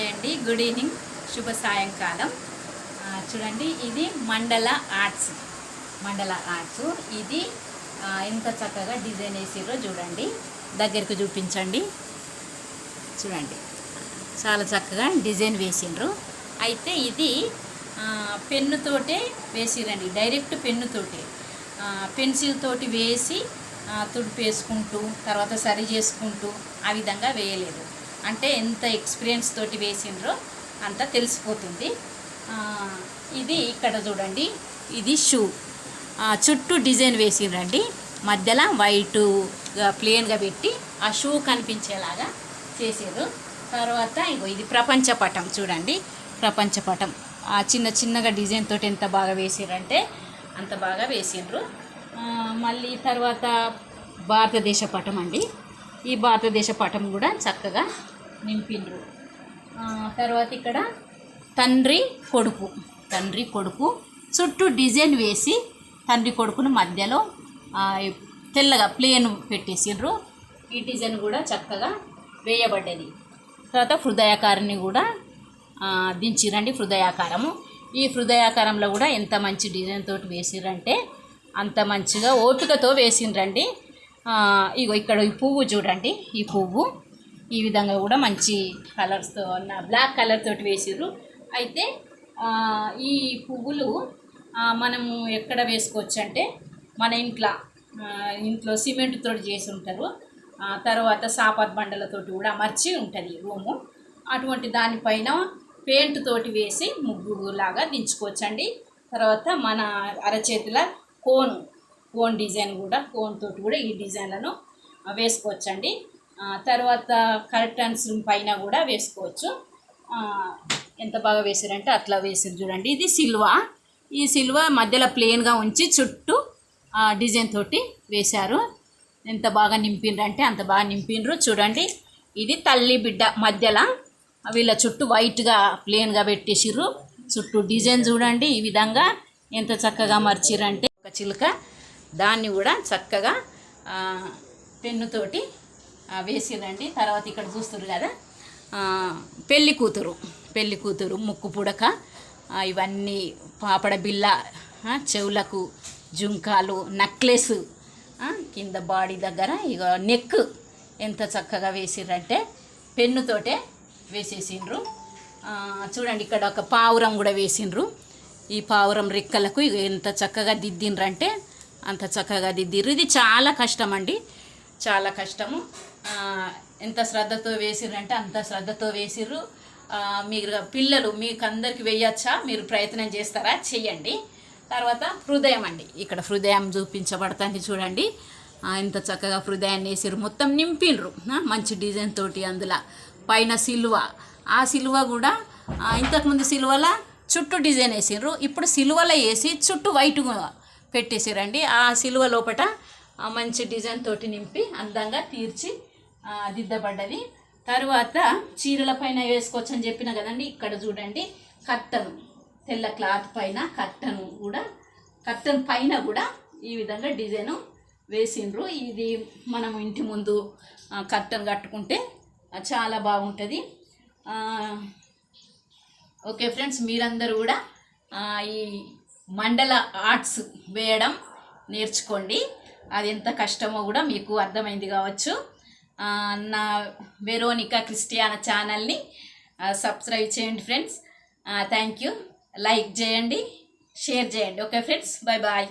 Hi అండి. Good evening. శుభ సాయంకాలం. చూడండి ఇది మండల ఆర్ట్స్. మండల ఆర్ట్స్. ఇది ఎంత చక్కగా డిజైన్ వేసిరో చూడండి. దగ్గరికి చూపించండి. చూడండి. చాలా చక్కగా డిజైన్ వేసిండ్రు అయితే ఇది పెన్నుతోటే వేసిరండి. డైరెక్ట్ పెన్నుతోటే ఆ, పెన్సిల్ తోటి వేసి తుడిపేసుకుంటూ తర్వాత సరి చేసుకుంటూ ఆ విధంగా వేయలేదు. అంటే ఎంత ఎక్స్పీరియన్స్ తోటి వేసిండ్రో అంత తెలిసిపోతుంది. ఇది ఇక్కడ చూడండి. ఇది షూ చుట్టూ డిజైన్ వేసిండ్రండి. మధ్యలో వైట్గా ప్లేన్గా పెట్టి ఆ షూ కనిపించేలాగా చేసారు తర్వాత ఇంకో ఇది ప్రపంచ పటం చూడండి. ప్రపంచ పటం. ఆ చిన్న చిన్నగా డిజైన్ తోటి ఎంత బాగా వేసారంటే అంత బాగా వేసిండ్రు. మళ్ళీ తర్వాత భారతదేశ పటం అండి. ఈ భారతదేశ పటం కూడా చక్కగా నింపిండ్రు. తర్వాత ఇక్కడ తండ్రి కొడుకు తండ్రి కొడుకు చుట్టూ డిజైన్ వేసి తండ్రి కొడుకును మధ్యలో తెల్లగా ప్లేన్ పెట్టేసిండ్రు. ఈ డిజైన్ కూడా చక్కగా వేయబడ్డది. తర్వాత హృదయాకారాన్ని కూడా దించిరండి హృదయాకారము. ఈ హృదయాకారంలో కూడా ఎంత మంచి డిజైన్ తోటి వేసిరంటే అంత మంచిగా ఓపికతో వేసిండ్రండి ఇగో ఇక్కడ ఈ పువ్వు చూడండి ఈ పువ్వు. ఈ విధంగా కూడా మంచి కలర్స్తో ఉన్న బ్లాక్ కలర్ తోటి వేసిర్రు. అయితే ఈ పువ్వులు మనము ఎక్కడ వేసుకోవచ్చు అంటే మన ఇంట్లో ఇంట్లో సిమెంట్ తోటి చేసి ఉంటారు. తర్వాత సాపాత్ బండలతోటి కూడా అమర్చి ఉంటుంది రూము. అటువంటి దానిపైన పెయింట్ తోటి వేసి ముగ్గు లాగా దించుకోవచ్చండి. తర్వాత మన అరచేతుల కోను కోన్ డిజైన్ కూడా కోన్ తోటి కూడా ఈ డిజైన్లను వేసుకోవచ్చండి. తర్వాత కర్టన్స్ పైన కూడా వేసుకోవచ్చు. ఎంత బాగా వేసారంటే అట్లా వేసారు చూడండి. ఇది సిల్వ. ఈ సిల్వ మధ్యలో ప్లెయిన్గా ఉంచి చుట్టూ డిజైన్ తోటి వేశారు. ఎంత బాగా నింపిండ్రంటే అంత బాగా నింపిండ్రు చూడండి ఇది తల్లి బిడ్డ మధ్యలో వీళ్ళ చుట్టూ వైట్గా ప్లెయిన్గా పెట్టేసిర్రు. చుట్టూ డిజైన్ చూడండి ఈ విధంగా ఎంత చక్కగా మర్చిరంటే ఒక చిలుక. దాన్ని కూడా చక్కగా పెన్నుతోటి ఆ, వేసిరండి తర్వాత ఇక్కడ చూస్తారు కదా పెళ్ళి కూతురు పెళ్ళి కూతురు ముక్కు పుడక ఇవన్నీ పాపడ బిల్ల చెవులకు జుంకాలు నక్లెస్ కింద బాడీ దగ్గర ఇక నెక్ ఎంత చక్కగా వేసిరంటే పెన్నుతోటే వేసేసిండ్రు. చూడండి ఇక్కడ ఒక పావురం కూడా వేసిండ్రు. ఈ పావురం రెక్కలకు ఎంత చక్కగా దిద్దిండ్రంటే అంత చక్కగా దిద్దిర్రు. ఇది చాలా కష్టం అండి చాలా కష్టము. ఎంత శ్రద్ధతో వేసిర్రంటే అంత శ్రద్ధతో వేసిర్రు. మీరు పిల్లలు మీకు అందరికి వేయచ్చా? మీరు ప్రయత్నం చేస్తారా? చేయండి తర్వాత హృదయం అండి. ఇక్కడ హృదయం చూపించబడతాన్ని చూడండి. ఇంత ఎంత చక్కగా హృదయాన్ని వేసిర్రు. మొత్తం నింపిండ్రు మంచి డిజైన్ తోటి అందులో పైన సిలువ. ఆ సిలువ కూడా ఇంతకుముందు సిల్వల చుట్టూ డిజైన్ వేసిండ్రు ఇప్పుడు సిలువలో వేసి చుట్టూ వైట్గా పెట్టేసిరండి ఆ సిలువ లోపట మంచి డిజైన్ తోటి నింపి అందంగా తీర్చి దిద్దబడ్డది. తర్వాత చీరల పైన వేసుకోవచ్చు అని చెప్పిన కదండి ఇక్కడ చూడండి కట్టను. తెల్ల క్లాత్ పైన కట్టను కూడా కట్టన్ పైన కూడా ఈ విధంగా డిజైన్ వేసిండ్రు. ఇది మనం ఇంటి ముందు ఆ, కట్టన్ కట్టుకుంటే చాలా బాగుంటుంది. ఓకే ఫ్రెండ్స్ మీరందరూ కూడా ఈ మండల ఆర్ట్స్ వేయడం నేర్చుకోండి. అది ఎంత కష్టమో కూడా మీకు అర్థమైంది కావచ్చు. నా వెరోనికా క్రిస్టియానా ఛానల్ని సబ్స్క్రైబ్ చేయండి ఫ్రెండ్స్. Thank you. లైక్ చేయండి షేర్ చేయండి. Okay friends bye bye.